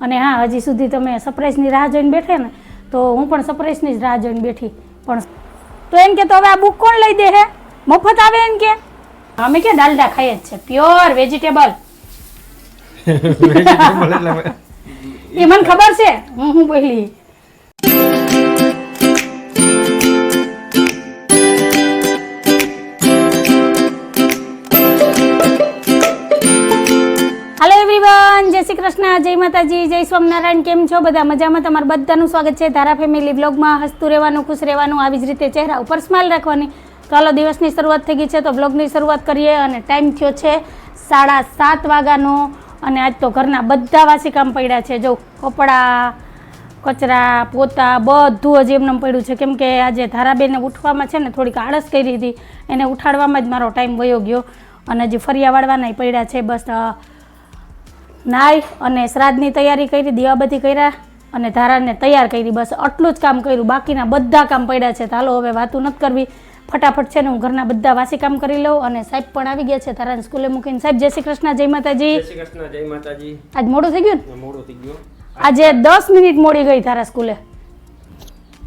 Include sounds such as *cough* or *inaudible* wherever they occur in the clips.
અને હા હજી સુધી તમે સરપ્રાઈઝની રાહ જોઈને બેઠે ને તો હું પણ સરપ્રાઈઝની જ રાહ જોઈને બેઠી. પણ તો એમ કે તો હવે આ બુક કોણ લઈ દે હે? મફત આવે એમ કે? અમે કે ડાલડા ખાઈએ જ છે? પ્યોર વેજીટેબલ *laughs* એ મને ખબર છે. હું હું બોલી. કૃષ્ણ, જય માતાજી, જય સ્વામિનારાયણ, કેમ છો? બધા મજામાં? તમારું બધાનું સ્વાગત છે ધારા ફેમિલી બ્લોગમાં હસતું રહેવાનું, ખુશ રહેવાનું, આવી જ રીતે ચહેરા ઉપર સ્માઇલ રાખવાની. ચાલો દિવસની શરૂઆત થઈ ગઈ છે, તો બ્લોગની શરૂઆત કરીએ અને ટાઈમ થયો છે સાડા સાત વાગ્યાનો. અને આજ તો ઘરના બધા વાસી કામ પડ્યા છે. જો કપડાં, કચરા, પોતા, બધું હજી એમને પડ્યું છે. કેમ કે આજે ધારાબેને ઉઠવામાં છે ને થોડીક આળસ કરી હતી. એને ઉઠાડવામાં જ મારો ટાઈમ વયો ગયો. અને હજી ફરિયા વાળવાના પડ્યા છે. બસ નાઈ અને શ્રાદ્ધની તૈયારી કરી દીવાબત્તી કર્યા અને ધારાને તૈયાર કરી. બસ આટલું જ કામ કર્યું. બાકીના બધા કામ પડ્યા છે. તો હાલો હવે વાતું નથી કરવી. ફટાફટ છે ને હું ઘરના બધા વાસી કામ કરી લઉં અને સાહેબ પણ આવી ગયા છે. તારાને સ્કૂલે મૂકીને. સાહેબ જય શ્રી કૃષ્ણ જય માતાજી. જય શ્રી કૃષ્ણ જય માતાજી. આજ મોડું થઈ ગયું ને? મોડું થઈ ગયું. આજે દસ મિનિટ મોડી ગઈ તારા સ્કૂલે.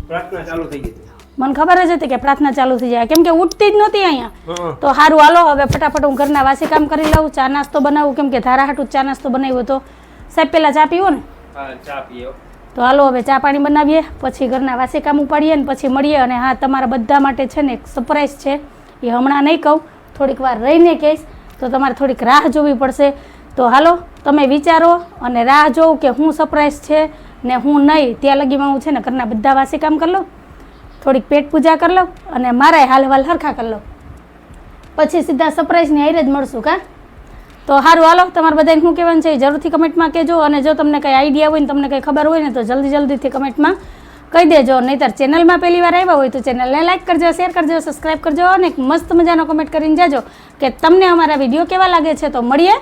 પ્રાર્થના ચાલુ થઈ ગઈ. મને ખબર જ હતી કે પ્રાર્થના ચાલુ થઈ જાય. કેમ કે ઉઠતી જ નહોતી અહીંયા. તો સારું હાલો હવે ફટાફટ હું ઘરના વાસી કામ કરી લઉં ચા નાસ્તો બનાવું. કેમ કે ધારા હાટું ચા નાસ્તો બનાવ્યો તો સાહેબ પહેલાં ચા પીવો ને? ચા પીઓ તો હાલો હવે ચા પાણી બનાવીએ પછી ઘરના વાસી કામ ઉપાડીએ ને પછી મળીએ. અને હા તમારા બધા માટે છે ને એક સરપ્રાઈઝ છે. એ હમણાં નહીં કહું થોડીક વાર રહીને કહીશ. તો તમારે થોડીક રાહ જોવી પડશે. તો હાલો તમે વિચારો અને રાહ જોઉં કે હું સરપ્રાઈઝ છે ને હું નહીં. ત્યાં લગીમાં હું છે ને ઘરના બધા વાસી કામ કરી લઉં. થોડીક પેટ પૂજા કરી લઉં અને મારાય હાલ હવાલ હરખા કરી લઉં. પછી સીધા સરપ્રાઈઝની આઈરે જ મળશું કા? તો સારું હાલો, તમારે બધાને શું કહેવાનું છે જરૂરથી કમેન્ટમાં કહેજો અને જો તમને કંઈ આઈડિયા હોય ને તમને કંઈ ખબર હોય ને તો જલ્દી જલ્દીથી કમેન્ટમાં કહી દેજો. નહીંતર ચેનલમાં પહેલી વાર આવ્યા હોય તો ચેનલને લાઈક કરજો શેર કરજો સબસ્ક્રાઈબ કરજો અને મસ્ત મજાનો કમેન્ટ કરીને જાજો કે તમને અમારા વીડિયો કેવા લાગે છે તો મળીએ.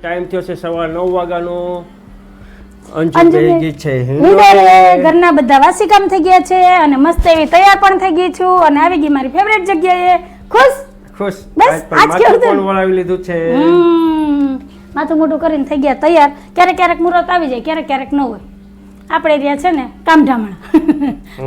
ટાઈમ થયો છે સવાર નવ વાગ્યાનો. અંજુ છે ઘરના બધા વાસી કામ થઈ ગયા છે અને મસ્ત એવી તૈયાર પણ થઈ ગઈ છું અને આવી ગઈ મારી ફેવરેટ જગ્યાએ. ખુશ? ખુશ. બસ, આજ માથું કેવું પણ વળાવી લીધું છે? માથું મોટું કરીને થઈ ગયા તૈયાર. ક્યારેક ક્યારેક મુહૂર્ત આવી જાય ક્યારેક ક્યારેક ન હોય. આપણે રહ્યા છે ને કામઢામણા.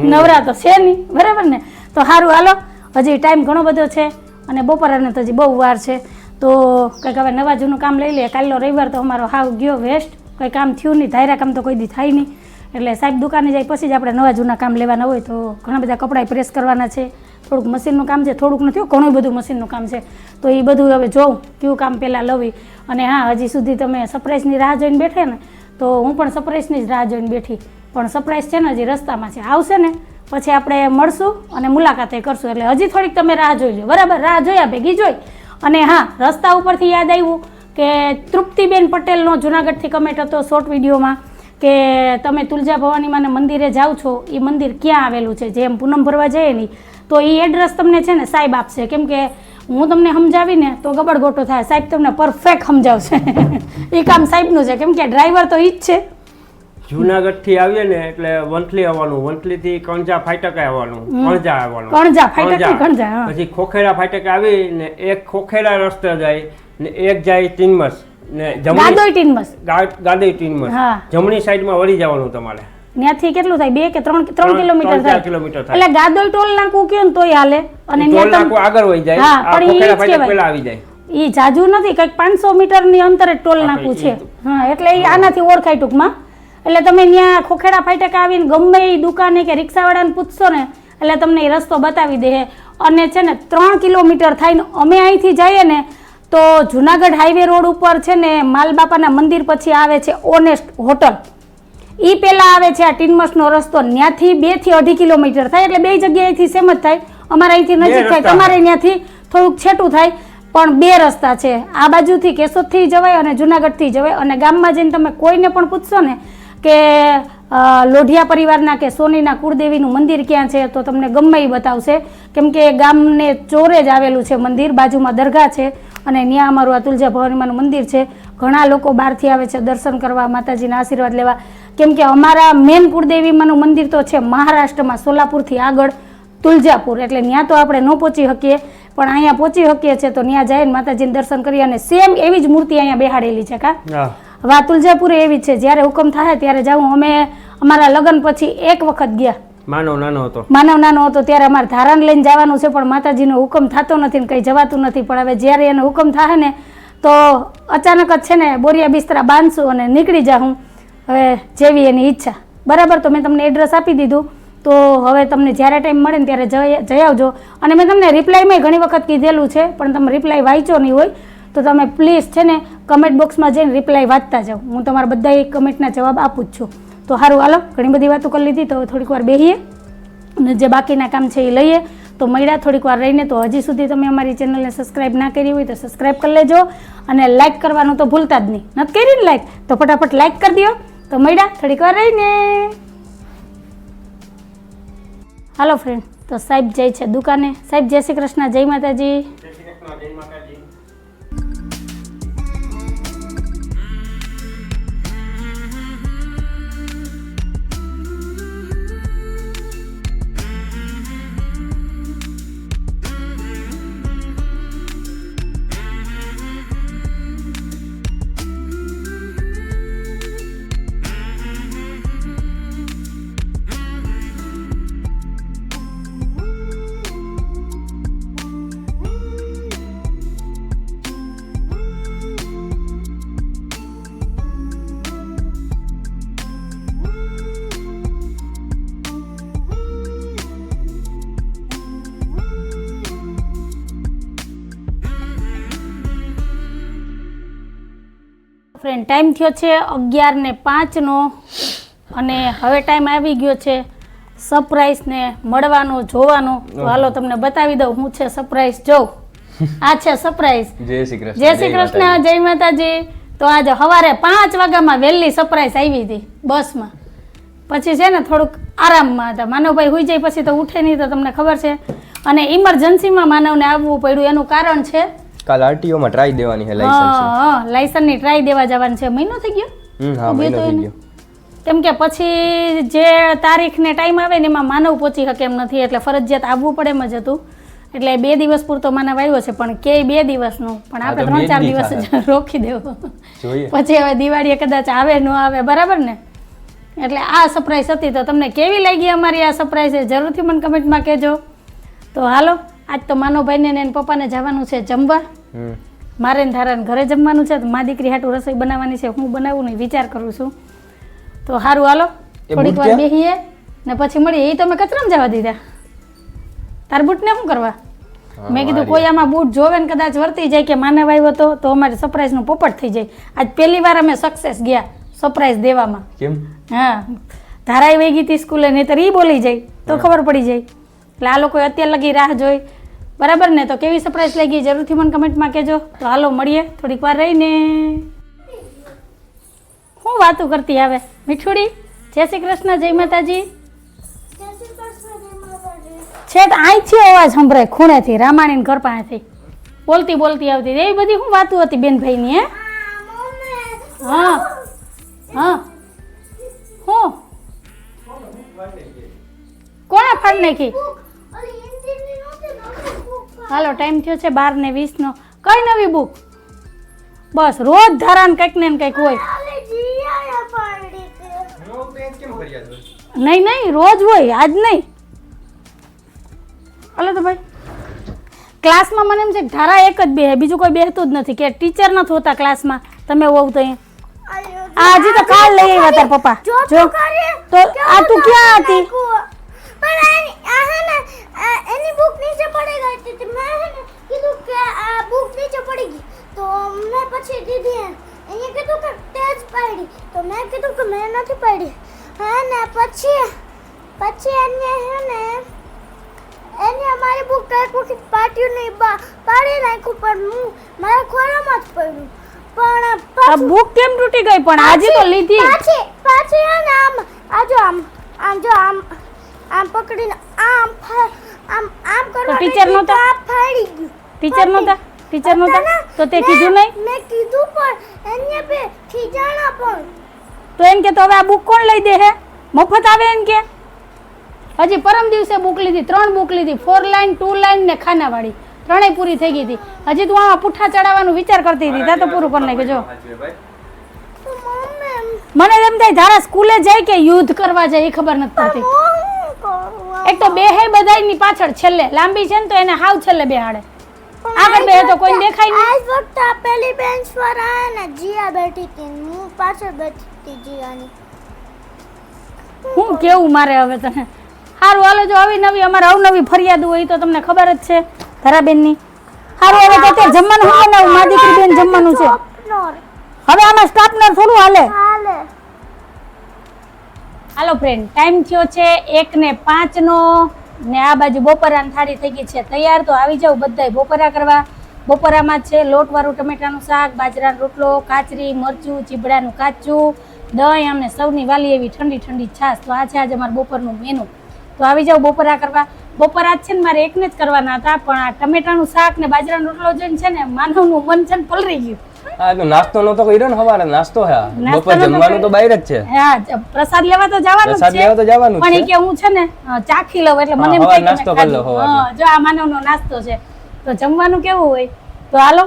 નવરા તો છે નહીં બરાબર ને? તો સારું હાલો. હજી ટાઈમ ઘણો બધો છે અને બપોરાને તો હજી બહુ વાર છે. તો કંઈક હવે નવા જૂનું કામ લઈ લઈએ. કાલનો રવિવાર તો અમારો હાવ ગયો વેસ્ટ કંઈ કામ થયું નહીં, ધાયરા કામ તો કોઈ દી થાય નહીં. એટલે સાહેબ દુકાને જાય પછી જ આપણે નવા જૂના કામ લેવાના હોય તો ઘણા બધા કપડાં પ્રેસ કરવાના છે. થોડુંક મશીનનું કામ છે, થોડુંક નથી ઘણું બધું મશીનનું કામ છે. તો એ બધું હવે જોઉં, કયું કામ પહેલાં લવી. અને હા, હજી સુધી તમે સરપ્રાઈઝની રાહ જોઈને બેઠે ને, તો હું પણ સરપ્રાઈઝની જ રાહ જોઈને બેઠી. પણ સરપ્રાઈઝ છે ને હજી રસ્તામાં છે. આવશે ને, પછી આપણે મળશું અને મુલાકાતે કરશું. એટલે હજી થોડીક તમે રાહ જોઈ લો બરાબર? રાહ જોયા ભેગી જોઈ. અને હા, રસ્તા ઉપરથી યાદ આવ્યું કે તૃપ્તિબેન પટેલનો જુનાગઢથી કમેન્ટ હતો શોર્ટ વિડીયોમાં કે તમે તુલજા ભવાની મંદિરે જાઓ છો એ મંદિર ક્યાં આવેલું છે? જેમ પૂનમ ભરવા જઈએ ને, તો એ એડ્રેસ તમને છે ને સાહેબ આપશે. કેમ કે હું તમને સમજાવીને તો ગબડગોટો થાય. સાહેબ તમને પરફેક્ટ સમજાવશે. *laughs* એ કામ સાહેબનું છે. કેમ કે ડ્રાઈવર તો એ જ છે. જુનાગઢથી આવીએ ને એટલે વંથલી આવવાનું. વંથલીથી કણજા ફાટકે આવવાનું. કણજા આવવાનું. કણજા, ફાટકથી કણજા, પછી ખોખેડા ફાટકે આવી ને એક ખોખેડા રસ્તે જાય ને એક જાય ટીનમસ ને જમણી ટીનમસ. ગાદોઈ ટીનમસ. જમણી સાઈડમાં વળી જવાનું તમારે. ત્યાંથી કેટલું થાય? બે કે ત્રણ ત્રણ કિલોમીટર થાય. કિલોમીટર એટલે ગાદોઈ ટોલ નાકું કયો ને તોય હાલે. અને આગળ વહી જાય. હા, પણ ફાટક. પેલા આવી જાય. એ જાજુ નથી કંઈક પાંચસો મીટરની અંતરે ટોલ નાકું છે. હા એટલે એ આનાથી ઓળખાય ટૂંકમાં. એટલે તમે ત્યાં ખોખેડા ફાટક આવીને ગમે એ દુકાને કે રિક્ષાવાળાને પૂછશો ને એટલે તમને એ રસ્તો બતાવી દે અને છે ને ત્રણ કિલોમીટર થાય અમે અહીંથી જઈએ ને તો જુનાગઢ હાઈવે રોડ ઉપર છે ને માલબાપાના મંદિર પછી આવે છે ઓનેસ્ટ હોટલ. એ પહેલાં આવે છે આ ટીનમસનો રસ્તો ત્યાંથી બેથી અઢી કિલોમીટર થાય એટલે બે જગ્યાએથી સેમ જ થાય. અમારે અહીંથી નજીક થાય તમારે ત્યાંથી થોડુંક છેટું થાય પણ બે રસ્તા છે. આ બાજુથી કેશોદથી જવાય અને જુનાગઢથી જવાય. અને ગામમાં જઈને તમે કોઈને પણ પૂછશો ને કે લોઢિયા પરિવારના કે સોનીના કુળદેવીનું મંદિર ક્યાં છે તો તમને ગમે એ બતાવશે. કેમ કે ગામને ચોરે જ આવેલું છે મંદિર, બાજુમાં દરગાહ છે અને ત્યાં અમારું આ તુલજા ભવાનીમાનું મંદિર છે. ઘણા લોકો બહારથી આવે છે દર્શન કરવા, માતાજીના આશીર્વાદ લેવા. કેમ કે અમારા મેન કુળદેવીમાનું મંદિર તો છે મહારાષ્ટ્રમાં સોલાપુરથી આગળ, તુલજાપુર. એટલે ત્યાં તો આપણે ન પહોંચી શકીએ, પણ અહીંયા પહોંચી શકીએ છીએ તો ત્યાં જઈને માતાજીને દર્શન કરી અને સેમ એવી જ મૂર્તિ અહીંયા બેહાડેલી છે કા? હવે આ તુલજાપુર એવી છે જ્યારે હુકમ થાય ત્યારે જાઉં. અમે અમારા લગ્ન પછી એક વખત ગયા. માનવ નાનો હતો. માનવ નાનો હતો ત્યારે અમારે ધારણ લઈને જવાનું છે પણ માતાજીનો હુકમ થતો નથી ને કંઈ જવાતું નથી. પણ હવે જ્યારે એનો હુકમ થાય ને તો અચાનક જ છે ને બોરિયા બિસ્તરા બાંધશું અને નીકળી જાઉં હવે જેવી એની ઈચ્છા. બરાબર તો મેં તમને એડ્રેસ આપી દીધું. તો હવે તમને જ્યારે ટાઈમ મળે ને ત્યારે જઈ જઈ આવજો. અને મેં તમને રિપ્લાયમાં ઘણી વખત કીધેલું છે પણ તમે રિપ્લાય વાંચો નહીં હોય. તો તમે પ્લીઝ છે ને કમેન્ટ બોક્સમાં જઈને રિપ્લાય વાંચતા જાઓ. હું તમારા બધા કમેન્ટના જવાબ આપું જ છું. તો સારું હાલો, ઘણી બધી વાતો કરી લીધી, તો થોડીક વાર બેહીએ. અને જે બાકીના કામ છે એ લઈએ. તો મળ્યા થોડીક વાર રહીને, તો હજી સુધી તમે અમારી ચેનલને સબસ્ક્રાઇબ ના કરી હોય તો સબસ્ક્રાઇબ કરી લેજો. અને લાઇક કરવાનું તો ભૂલતા જ નહીં. નથી કરી ને લાઇક તો ફટાફટ લાઇક કરી દો. તો મળ્યા થોડીક વાર રહીને. હાલો ફ્રેન્ડ તો સાહેબ જાય છે દુકાને. સાહેબ જય શ્રી કૃષ્ણ, જય માતાજી. ફ્રેન્ડ ટાઈમ થયો છે અગિયાર ને પાંચનો અને હવે ટાઈમ આવી ગયો છે સરપ્રાઈઝને મળવાનો જોવાનો. તો હાલો તમને બતાવી દઉં હું છે સરપ્રાઈઝ જોઉં આ છે સરપ્રાઈઝ *laughs* જય શ્રી કૃષ્ણ જય શ્રી કૃષ્ણ જય માતાજી. તો આજે સવારે પાંચ વાગ્યામાં વહેલી સરપ્રાઈઝ આવી હતી બસમાં. પછી છે ને થોડુંક આરામમાં હતા. માનવભાઈ હોઈ જાય પછી તો ઉઠે નહીં તો તમને ખબર છે. અને ઇમરજન્સીમાં માનવને આવવું પડ્યું. એનું કારણ છે કાલ આરટીઓ માં ટ્રાય દેવાની છે લાયસન્સ હા લાયસન્સની ટ્રાય દેવા જવાનું છે. મહિનો થઈ ગયો? હા મહિનો તો થઈ. ગયો. કેમ કે પછી જે તારીખ ને ટાઈમ આવે ને એમાં માનવ પહોંચી શકે એમ નથી એટલે ફરજિયાત આવવું પડે એમ જ હતું. એટલે બે દિવસ પૂરતો માનવ આવ્યો છે પણ કે બે દિવસનું? પણ આપણે ત્રણ ચાર દિવસ જ રોકી દેવો. પછી હવે દિવાળીએ કદાચ આવે ન આવે બરાબર ને? એટલે આ સરપ્રાઈઝ હતી તો તમને કેવી લાગી અમારી આ સરપ્રાઈઝ જરૂરથી મને કમેન્ટમાં કહેજો. તો હાલો. આજ તો માનવભાઈને ને એના પપ્પાને જવાનું છે જમવા. મારે ને ધારાને ઘરે જમવાનું છે તો મા દીકરી હાટું રસોઈ બનાવવાની છે હું બનાવું નહીં વિચાર કરું છું. તો સારું હાલો. થોડીક વાર બેસીએ ને પછી મળીએ. એ તમે કચરામાં જવા દીધા. તાર બૂટને શું કરવા? મેં કીધું. કોઈ આમાં બૂટ જોવે ને કદાચ વર્તી જાય કે માનવ આવ્યો હતો તો અમારે સરપ્રાઈઝનું પોપટ થઈ જાય. આજ પહેલી વાર અમે સક્સેસ ગયા સરપ્રાઈઝ દેવામાં. કેમ? હા. ધારાઈ વહી ગઈ હતી સ્કૂલે નહીં તો એ બોલી જાય તો ખબર પડી જાય. એટલે આ લોકોએ અત્યારે લગી રાહ જોઈ. બરાબર ને? તો કેવી સરપ્રાઈઝ લાગી? જરૂરથી મને કમેન્ટમાં કહેજો. તો હાલો, મળીએ. થોડીક વાર રહીને. શું વાતું કરતી આવે? મીઠુડી, જય શ્રી કૃષ્ણ, જય માતાજી. છેટ અહીંથી અવાજ સંભળાય ખૂણેથી, રામાણીને ઘર પાસેથી. બોલતી બોલતી આવતી. એવી બધી શું વાતું હતી બેનભાઈની, હે? હા હા. હું? કોણે ફાડી નાખી? હાલો ટાઈમ થયો છે બાર ને વીસ નો. કઈ નવી બુક બસ રોજ ધારાને કંઈક ને કંઈક હોય. નહીં નહીં રોજ હોય આજ નહીં. હાલો તો ભાઈ. ક્લાસમાં મને એમ છે ધારા એક જ બે બીજું કોઈ બેહતું જ નથી. કે ટીચર નથી હોતા ક્લાસમાં. તમે હોવ તો આ હજી તો કાલ લઈ આવ્યા તાર પપ્પા. જો તો આ તું ક્યાં હતી? પણ એની બુક નીચે પડી ગઈ હતી તો મેં છે ને કીધું કે આ બુક નીચે પડી ગઈ. તો મેં પછી દીધી એને કીધું કે તે જ પાડી. તો મેં કીધું કે મેં નથી પાડી. હે ને પછી પછી એને હે ને એને અમારી બુક એક વખત પાટ્યું નહીં. બા પાડી નાખ્યું પણ હું મારા ખોરામાં જ પડ્યું. પણ આ બુક કેમ તૂટી ગઈ? પણ આજે તો લીધી. પાછી પાછી આમ આ જો આમ આમ જો આમ આમ પકડીને આમ આમ આમ કરવા ટીચર નો તો ફાડી ગયું. ટીચર નહોતા? ટીચર નો તો તે કીધું નહીં? મેં કીધું પણ એને બે ખીજાણા પણ. તો એમ કે તો હવે આ બુક કોણ લઈ દે હે? મફત આવે એમ કે? હજી પરમ દિવસે બુક લીધી ત્રણ બુક લીધી ફોર લાઈન ટુ લાઈન ને ખાનાવાળી. ત્રણેય પૂરી થઈ ગઈ હતી. હજી તું આમાં પુઠ્ઠા ચડાવવાનું વિચાર કરતી હતી. ત્યાં તો પૂરું કરી નાખ્યું જો. મને એમ થાય ધારા સ્કૂલે જાય કે યુદ્ધ કરવા જાય એ ખબર નથી પડતી. એક તો બે હે બધાયની પાછળ છેલ્લે લાંબી છે ને તો એને હાવ છેલ્લે બેહાડે આગળ બે તો કોઈ દેખાય નહીં. આજ વખતે આ પેલી બેન્ચ પર આયા ને જીયા બેઠી હતી હું પાછળ બેઠી હતી જીયાની. હું કેવું મારે હવે તને? સારું હાલો જો આવી નવી અમારે અવનવી ફરિયાદ હોય તો તમને ખબર જ છે ધરાબેનની. સારું હવે તો અત્યારે જમવાનું શું બનાવું મા દીકરી બેન જમવાનું છે. હવે આમાં સ્ટાફનર થોડું હાલે. હાલે. હાલો ફ્રેન્ડ ટાઈમ થયો છે એક ને પાંચ નો આ બાજુ બપોરાની થાળી થઈ ગઈ છે. તૈયાર તો આવી જાવ બધાય. બપોરા કરવા બપોરામાં છે લોટવાળું ટમેટાનું શાક, બાજરાનો રોટલો, કાચરી, મરચું, ચીબડાનું કાચું, દહીં અમને સૌની વાલી એવી ઠંડી ઠંડી છાશ. તો આ છે આજે અમારું બપોરનું મેનુ તો આવી જાવ બપોરા કરવા. બપોરા જ છે ને મારે એકને જ કરવાના હતા, પણ આ ટમેટાનું શાક ને બાજરાનો રોટલો જોઈને છે ને માનવનું મન છે ને પલરી ગયું. આ તો નાસ્તો નતો કર્યો ને સવારે. નાસ્તો હે. બપોર જમવાનું તો બહાર જ છે. હા પ્રસાદ લેવા તો જવાનું પ્રસાદ લેવા તો જવાનું પણ એ કે હું છે ને ચાખી લઉં એટલે મને એમ કે નાસ્તો કરી લઉં ખાધું. હવારે. હા, જો આ માનવનો નાસ્તો છે. તો જમવાનું કેવું હોય? તો હાલો.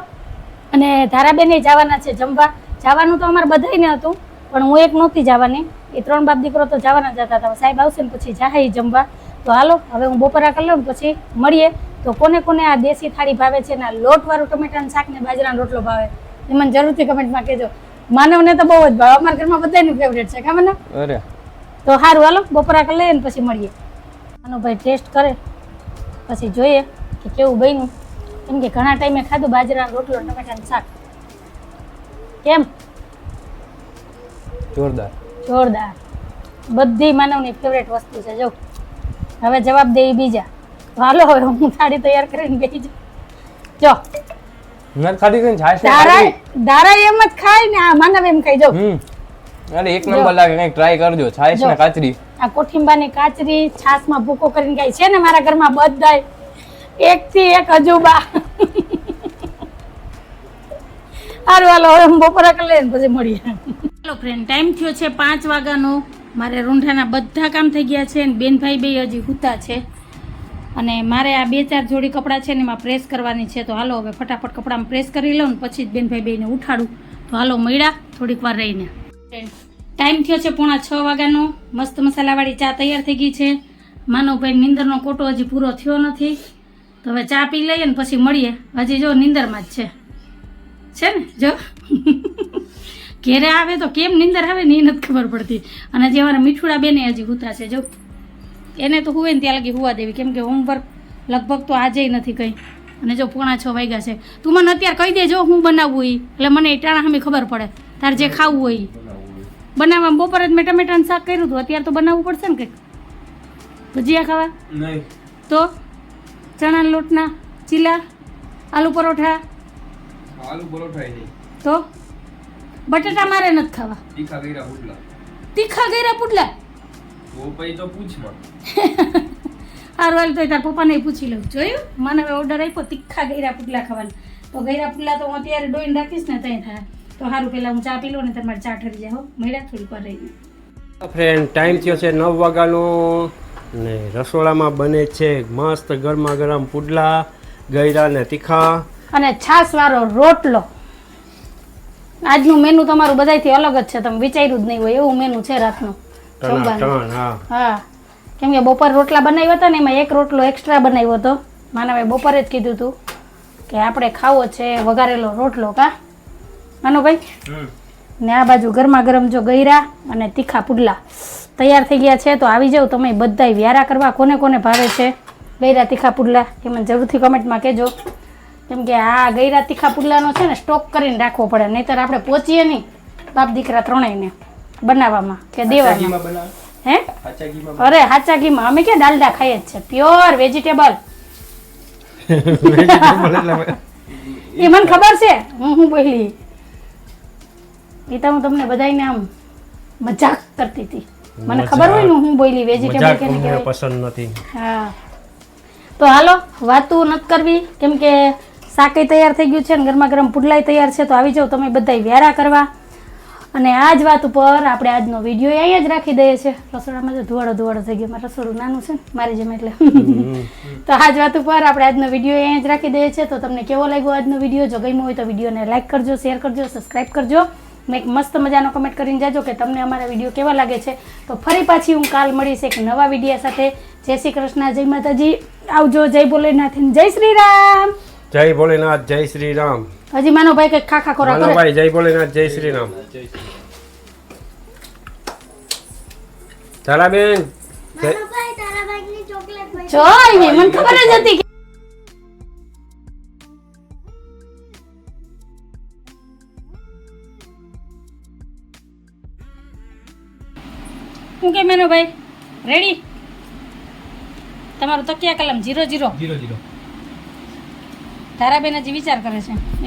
અને ધારાબેન જવાના છે જમવા. જવાનું તો અમારે બધાયને હતું પણ હું એક નહોતી જવાની. એ ત્રણ બાપ દીકરો તો જવાના જતા હતા. સાહેબ આવશે ને પછી જાહે જમવા. તો હાલો હવે હું બપોરા કરી લઉં ને પછી મળીએ. તો કોને કોને આ દેશી થાળી ભાવે છે ને લોટવાળું ટમેટાનું શાક ને બાજરાનો રોટલો ભાવે? એ મને જરૂરથી કમેન્ટમાં કહેજો. માનવને તો બહુ જ ભાવ. અમારા ઘરમાં બધાનું ફેવરેટ છે ખબર ને? અરે. તો સારું હાલો બપોરા કરી લઈએ ને પછી મળીએ. આનો ભાઈ ટેસ્ટ કરે. પછી જોઈએ કે કેવું બન્યું. કેમ કે ઘણા ટાઈમે ખાધું બાજરા રોટલો ટમેટાનું શાક. કેમ? જોરદાર. જોરદાર. બધી માનવની ફેવરેટ વસ્તુ છે જો. હવે જવાબ દે બીજા. હાલો હવે હું થાળી તૈયાર કરીને બેસી જાઉં. જો. નથી ખાધી ને છાશ દારા દારા એમ જ ખાય ને આ માનવ એમ ખાઈ જાઉં હમ. અરે એક નંબર લાગે કંઈક ટ્રાય કરજો છાશ ને કાચરી. આ કોઠીંબાની કાચરી છાશમાં ભૂકો કરીને ખાય. છે ને મારા ઘરમાં બધાય. એક થી એક અજુબા. સારું હાલો હવે હું બપોરા કરી પછી મળીએ. હાલો ફ્રેન્ડ ટાઈમ થયો છે પાંચ વાગ્યાનો. મારે રૂંઢાના બધા કામ થઈ ગયા છે અને બેનભાઈ બે હજી હુતા છે. અને મારે આ બે ચાર જોડી કપડાં છે ને એમાં પ્રેસ કરવાની છે. તો હાલો હવે ફટાફટ કપડામાં પ્રેસ કરી લઉં ને પછી જ બેનભાઈ બેને ઉઠાડું. તો હાલો મળ્યા થોડીક વાર રહીને. ટાઈમ થયો છે પોણા છ વાગ્યાનો. મસ્ત મસાલાવાળી ચા તૈયાર થઈ ગઈ છે. માનવભાઈ નીંદરનો કોટો હજી પૂરો થયો નથી. તો હવે ચા પી લઈએ ને પછી મળીએ. હજી જો નીંદરમાં જ છે. છે ને? જો. *laughs* ઘેરે આવે તો કેમ નીંદર આવે ને એ નથી ખબર પડતી. અને જે મારા મીઠુડા બેને હજી હુતા છે, જો. એને તો હુવે ને ત્યાં લગી હુવા દેવી. કેમ કે હોમવર્ક લગભગ તો આજે નથી કંઈ. અને જો પોણા છ વાગ્યા છે. તું મને અત્યારે કહી દેજો હું બનાવવું એ એટલે મને એ ટાણા સામે ખબર પડે. તારે જે ખાવું હોય બનાવવા બપોરે જ મેં ટમેટાનું શાક કર્યું હતું અત્યારે તો બનાવવું પડશે ને કંઈક? ભજીયા ખાવા? તો? ચણાના લોટના ચીલા આલુ પરોઠા? આલુ પરોઠા તો? બટાટા મારે નથી ખાવા. તીખા ગયરા પુડલા. તીખા ગયરા પુડલા? તો પછી તો પૂછમાં. *laughs* હારું હાલ તો તાર પપ્પાને પૂછી લઉં. જોયું? મને હવે ઓર્ડર આપ્યો તીખા ગયરા પુડલા ખાવાના. તો ગૈરા પુડલા તો હું અત્યારે ડોઈને રાખીશ ને ત્યાં થાય. તો સારું પહેલાં હું ચા પી લઉં ને તમારે ચા ઠરી જાય હો. મળ્યા થોડીક વાર રહીને. ફ્રેન્ડ ટાઈમ થયો છે નવ વાગ્યાનો ને રસોડામાં બને છે મસ્ત ગરમા ગરમ પુડલા ગયરા ને તીખા. અને છાસ વાળો રોટલો. આજનું મેનુ તમારું બધાયથી અલગ જ છે તમે વિચાર્યું જ નહીં હોય એવું મેનુ છે રાતનું. હા. કેમ કે બપોર રોટલા બનાવ્યા હતા ને એમાં એક રોટલો એક્સ્ટ્રા બનાવ્યો હતો. માનવે બપોરે જ કીધું હતું કે આપણે ખાવો છે વઘારેલો રોટલો કા? માનુભાઈ? ને આ બાજુ ગરમા ગરમ જો ગયરા અને તીખા પુડલા તૈયાર થઈ ગયા છે તો આવી જાવ તમે બધાય વ્યારા કરવા. કોને કોને ભાવે છે ગયરા તીખા પુડલા? એ મને જરૂરથી કમેન્ટમાં કહેજો. કેમ કે આ ગયરા તીખા પુડલાનો છે ને સ્ટોક કરીને રાખવો પડે નહીતર આપણે પહોંચીએ નહીં. બાપ દીકરા ત્રણેયને. બનાવવામાં કે દેવામાં? હે? અરે હાચા ઘીમાં. અમે ક્યાં ડાલડા ખાઈએ જ છે પ્યોર વેજીટેબલ એ મને ખબર છે. હું હું બોલી? એ તો હું તમને બધાને આમ મજાક કરતી હતી. મને ખબર હોય ને હું બોલી વેજીટેબલ કે કેને કહેવાય? પસંદ નથી. હા. તો હાલો વાતું નથી કરવી. કેમ કે શાકે તૈયાર થઈ ગયું છે ને ગરમા ગરમ પુડલાય તૈયાર છે તો આવી જાઓ તમે બધાય વ્યારા કરવા. અને આ જ વાત ઉપર આપણે આજનો વીડિયો અહીંયા જ રાખી દઈએ છીએ. રસોડામાં તો ધુવાડો ધુવાડો થઈ ગયો. મારું રસોડું નાનું છે ને મારી જેમ એટલે. તો આ જ વાત ઉપર આપણે આજનો વીડિયો અહીંયા જ રાખી દઈએ છીએ. તો તમને કેવો લાગ્યો આજનો વીડિયો જો ગમ્યો હોય તો વિડીયોને લાઈક કરજો શેર કરજો સબસ્ક્રાઈબ કરજો. મેં એક મસ્ત મજાનો કમેન્ટ કરીને જાજો કે તમને અમારા વીડિયો કેવા લાગે છે. તો ફરી પાછી હું કાલ મળીશ એક નવા વિડીયા સાથે. જય શ્રી કૃષ્ણ જય માતાજી. આવજો જય ભોલેનાથ જય શ્રી રામ. જય ભોલેનાથ જય શ્રી રામ હજી માનો ભાઈ ખા ખા ખોરા કરે. માનવભાઈ જય ભોલેનાથ જય શ્રી રામ. તારાબેન જય. તારા ભાઈની ચોકલેટ ભાઈ જોઈ મને ખબર જ હતી કે કે મેનો ભાઈ રેડી તમારું તકિયા કલમ zero zero. Zero zero. Taraben હજી વિચાર કરે છે.